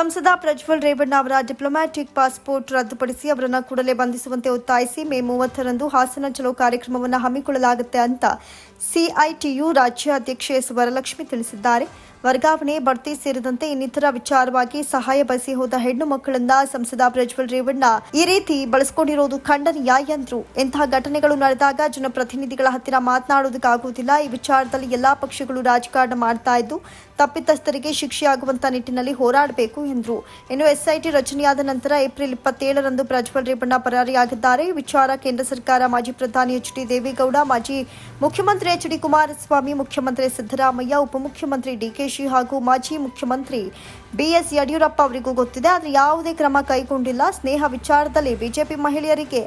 ಸಂಸದ ಪ್ರಜ್ವಲ್ ರೇವಣ್ಣ ಅವರ diplomatic passport ರದ್ದುಪಡಿಸಿ ಅವರನ್ನು ಕೂಡಲೇ ಬಂಧಿಸುವಂತೆ ಒತ್ತಾಯಿಸಿ ಮೇ ಮೂವತ್ತರಂದು ಹಾಸನ ಚಲೋ ಕಾರ್ಯಕ್ರಮವನ್ನು ಹಮ್ಮಿಕೊಳ್ಳಲಾಗುತ್ತೆ ಅಂತ ಸಿಐಟಿಯು ರಾಜ್ಯಾಧ್ಯಕ್ಷೆ ವರಲಕ್ಷ್ಮಿ ತಿಳಿಸಿದ್ದಾರೆ. ವರ್ಗಾವಣೆ ಬಡ್ತಿ ಸೇರಿದಂತೆ ಇನ್ನಿತರ ವಿಚಾರವಾಗಿ ಸಹಾಯ ಬಯಸಿ ಹೋದ ಹೆಣ್ಣು ಮಕ್ಕಳನ್ನ ಸಂಸದ ಪ್ರಜ್ವಲ್ ರೇವಣ್ಣ ಈ ರೀತಿ ಬಳಸಿಕೊಂಡಿರೋದು ಖಂಡನೀಯ ಎಂದರು. ಇಂತಹ ಘಟನೆಗಳು ನಡೆದಾಗ ಜನಪ್ರತಿನಿಧಿಗಳ ಹತ್ತಿರ ಮಾತನಾಡೋದಕ್ಕಾಗುವುದಿಲ್ಲ ಈ ವಿಚಾರದಲ್ಲಿ ಎಲ್ಲಾ ಪಕ್ಷಗಳು ರಾಜಕಾರಣ ಮಾಡ್ತಾ ಇದ್ದು ತಪ್ಪಿತಸ್ಥರಿಗೆ ಶಿಕ್ಷೆಯಾಗುವಂತಹ ನಿಟ್ಟಿನಲ್ಲಿ ಹೋರಾಡಬೇಕು ಎಂದರು. ಇನ್ನು ಎಸ್ಐಟಿ ರಚನೆಯಾದ ನಂತರ ಏಪ್ರಿಲ್ ಇಪ್ಪತ್ತೇಳರಂದು ಪ್ರಜ್ವಲ್ ರೇವಣ್ಣ ಪರಾರಿಯಾಗಿದ್ದಾರೆ. ಈ ವಿಚಾರ ಕೇಂದ್ರ ಸರ್ಕಾರ ಮಾಜಿ ಪ್ರಧಾನಿ ಎಚ್ ಡಿ ದೇವೇಗೌಡ, ಮಾಜಿ ಮುಖ್ಯಮಂತ್ರಿ ಎಚ್ ಡಿ ಕುಮಾರಸ್ವಾಮಿ, ಮುಖ್ಯಮಂತ್ರಿ ಸಿದ್ದರಾಮಯ್ಯ, ಉಪಮುಖ್ಯಮಂತ್ರಿ ಡಿಕೆಶಿ ಹಾಗೂ ಮಾಜಿ ಮುಖ್ಯಮಂತ್ರಿ ಬಿಎಸ್ ಯಡಿಯೂರಪ್ಪ ಅವರಿಗೂ ಗೊತ್ತಿದೆ, ಆದರೆ ಯಾವುದೇ ಕ್ರಮ ಕೈಗೊಂಡಿಲ್ಲ. ಸ್ನೇಹ ವಿಚಾರದಲ್ಲಿ ಬಿಜೆಪಿ ಮಹಿಳೆಯರಿಗೆ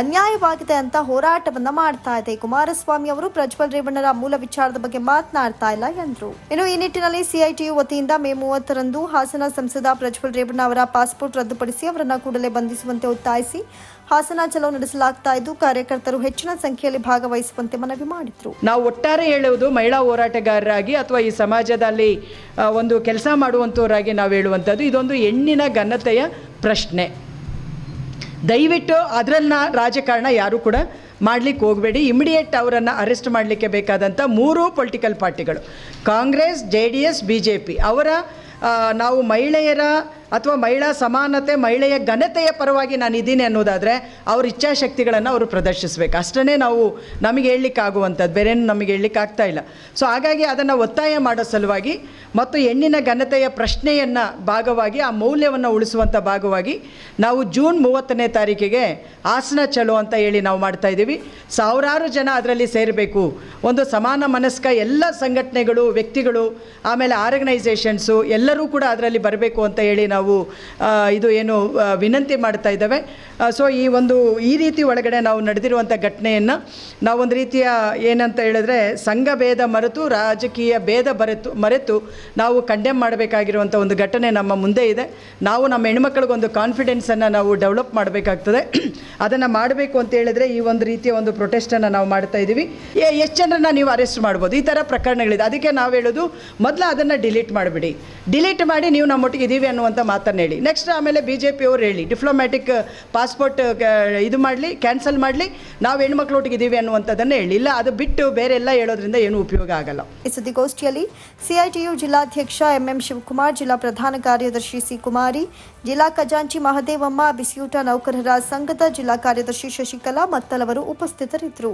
ಅನ್ಯಾಯವಾಗಿದೆ ಅಂತ ಹೋರಾಟವನ್ನ ಮಾಡ್ತಾ ಇದೆ. ಕುಮಾರಸ್ವಾಮಿ ಅವರು ಪ್ರಜ್ವಲ್ ರೇವಣ್ಣರ ಮೂಲ ವಿಚಾರದ ಬಗ್ಗೆ ಮಾತನಾಡ್ತಾ ಇಲ್ಲ ಎಂದರು. ಇನ್ನು ಈ ನಿಟ್ಟಿನಲ್ಲಿ ಸಿಐಟಿಯು ವತಿಯಿಂದ ಮೇ ಮೂವತ್ತರಂದು ಹಾಸನ ಸಂಸದ ಪ್ರಜ್ವಲ್ ರೇವಣ್ಣ ಅವರ ಪಾಸ್ಪೋರ್ಟ್ ರದ್ದುಪಡಿಸಿ ಅವರನ್ನು ಕೂಡಲೇ ಬಂಧಿಸುವಂತೆ ಒತ್ತಾಯಿಸಿ ಹಾಸನ ಚಲೋ ನಡೆಸಲಾಗ್ತಾ ಇದ್ದು ಕಾರ್ಯಕರ್ತರು ಹೆಚ್ಚಿನ ಸಂಖ್ಯೆಯಲ್ಲಿ ಭಾಗವಹಿಸುವಂತೆ ಮನವಿ ಮಾಡಿದ್ರು. ನಾವು ಒಟ್ಟಾರೆ ಹೇಳುವುದು ಮಹಿಳಾ ಹೋರಾಟಗಾರರಾಗಿ ಅಥವಾ ಈ ಸಮಾಜದಲ್ಲಿ ಒಂದು ಕೆಲಸ ಮಾಡುವಂಥವರಾಗಿ ನಾವು ಹೇಳುವಂಥದ್ದು. ಇದೊಂದು ಹೆಣ್ಣಿನ ಘನತೆಯ ಪ್ರಶ್ನೆ. ದಯವಿಟ್ಟು ಅದರನ್ನ ರಾಜಕಾರಣ ಯಾರೂ ಕೂಡ ಮಾಡಲಿಕ್ಕೆ ಹೋಗಬೇಡಿ. ಇಮಿಡಿಯೇಟ್ ಅವರನ್ನು ಅರೆಸ್ಟ್ ಮಾಡಲಿಕ್ಕೆ ಬೇಕಾದಂಥ ಮೂರು political ಪಾರ್ಟಿಗಳು Congress J D S B J P ಅವರ ನಾವು ಮಹಿಳೆಯರ ಅಥವಾ ಮಹಿಳಾ ಸಮಾನತೆ, ಮಹಿಳೆಯ ಘನತೆಯ ಪರವಾಗಿ ನಾನು ಇದ್ದೀನಿ ಅನ್ನೋದಾದರೆ ಅವ್ರ ಇಚ್ಛಾಶಕ್ತಿಗಳನ್ನು ಅವರು ಪ್ರದರ್ಶಿಸಬೇಕು. ಅಷ್ಟೇ ನಾವು ನಮಗೆ ಹೇಳಲಿಕ್ಕಾಗುವಂಥದ್ದು ಬೇರೇನು ನಮಗೆ ಹೇಳಲಿಕ್ಕೆ ಆಗ್ತಾ ಇಲ್ಲ. ಸೊ ಹಾಗಾಗಿ ಅದನ್ನು ಒತ್ತಾಯ ಮಾಡೋ ಸಲುವಾಗಿ ಮತ್ತು ಹೆಣ್ಣಿನ ಘನತೆಯ ಪ್ರಶ್ನೆಯನ್ನು ಭಾಗವಾಗಿ, ಆ ಮೌಲ್ಯವನ್ನು ಉಳಿಸುವಂಥ ಭಾಗವಾಗಿ ನಾವು ಜೂನ್ ಮೂವತ್ತನೇ ತಾರೀಕಿಗೆ ಆಸನ ಚಲೋ ಅಂತ ಹೇಳಿ ನಾವು ಮಾಡ್ತಾ ಇದ್ದೀವಿ. ಸಾವಿರಾರು ಜನ ಅದರಲ್ಲಿ ಸೇರಬೇಕು. ಒಂದು ಸಮಾನ ಮನಸ್ಕ ಎಲ್ಲ ಸಂಘಟನೆಗಳು, ವ್ಯಕ್ತಿಗಳು, ಆಮೇಲೆ ಆರ್ಗನೈಸೇಷನ್ಸು ಎಲ್ಲರೂ ಕೂಡ ಅದರಲ್ಲಿ ಬರಬೇಕು ಅಂತ ಹೇಳಿ ನಾವು ಇದು ಏನು ವಿನಂತಿ ಮಾಡ್ತಾ ಇದ್ದೇವೆ. ಸೊ ಈ ಒಂದು, ಈ ರೀತಿ ಒಳಗಡೆ ನಾವು ನಡೆದಿರುವಂಥ ಘಟನೆಯನ್ನು ನಾವೊಂದು ರೀತಿಯ ಏನಂತ ಹೇಳಿದ್ರೆ ಸಂಘ ಭೇದ ಮರೆತು ರಾಜಕೀಯ ಭೇದ ಬರೆತು, ಮರೆತು ನಾವು ಕಂಡೆಮ್ ಮಾಡಬೇಕಾಗಿರುವಂಥ ಒಂದು ಘಟನೆ ನಮ್ಮ ಮುಂದೆ ಇದೆ. ನಾವು ನಮ್ಮ ಹೆಣ್ಮಕ್ಳಿಗೊಂದು ಕಾನ್ಫಿಡೆನ್ಸನ್ನು ನಾವು ಡೆವಲಪ್ ಮಾಡಬೇಕಾಗ್ತದೆ. ಅದನ್ನು ಮಾಡಬೇಕು ಅಂತ ಹೇಳಿದ್ರೆ ಈ ಒಂದು ರೀತಿಯ ಒಂದು ಪ್ರೊಟೆಸ್ಟನ್ನು ನಾವು ಮಾಡ್ತಾ ಇದ್ದೀವಿ ಎಷ್ಟು ಜನರನ್ನ ನೀವು ಅರೆಸ್ಟ್ ಮಾಡ್ಬೋದು? ಈ ಥರ ಪ್ರಕರಣಗಳಿದೆ. ಅದಕ್ಕೆ ನಾವು ಹೇಳೋದು, ಮೊದಲು ಅದನ್ನು ಡಿಲೀಟ್ ಮಾಡಿಬಿಡಿ. ಡಿಲೀಟ್ ಮಾಡಿ ನೀವು ನಮ್ಮೊಟ್ಟಿಗೆ ಇದ್ದೀವಿ ಅನ್ನುವಂಥ ಮಾತನ್ನು ಹೇಳಿ. ನೆಕ್ಸ್ಟ್ ಆಮೇಲೆ ಬಿ ಜೆ ಪಿಯವರು ಹೇಳಿ ಡಿಪ್ಲೊಮ್ಯಾಟಿಕ್ ಪಾಸ್ಪೋರ್ಟ್ ಇದು ಮಾಡಲಿ, ಕ್ಯಾನ್ಸಲ್ ಮಾಡಲಿ, ನಾವು ಹೆಣ್ಮಕ್ಳು ಇದ್ದೀವಿ ಅನ್ನುವಂಥದ್ದನ್ನು ಹೇಳಿ. ಇಲ್ಲ, ಅದು ಬಿಟ್ಟು ಬೇರೆ ಎಲ್ಲ ಹೇಳೋದ್ರಿಂದ ಏನು ಉಪಯೋಗ ಆಗಲ್ಲ. ಈ ಸುದ್ದಿಗೋಷ್ಠಿಯಲ್ಲಿ ಸಿಐಟಿಯು ಜಿಲ್ಲಾಧ್ಯಕ್ಷ ಎಂಎಂ ಶಿವಕುಮಾರ್, ಜಿಲ್ಲಾ ಪ್ರಧಾನ ಕಾರ್ಯದರ್ಶಿ ಸಿ ಕುಮಾರಿ ಜಿಲ್ಲಾ ಖಜಾಂಚಿ ಮಹದೇವಮ್ಮ, ಬಿಸಿಯೂಟ ನೌಕರರ ಸಂಘದ ಜಿಲ್ಲಾ ಕಾರ್ಯದರ್ಶಿ ಶಶಿಕಲಾ ಮತ್ತಲವರು ಉಪಸ್ಥಿತರಿದ್ದರು.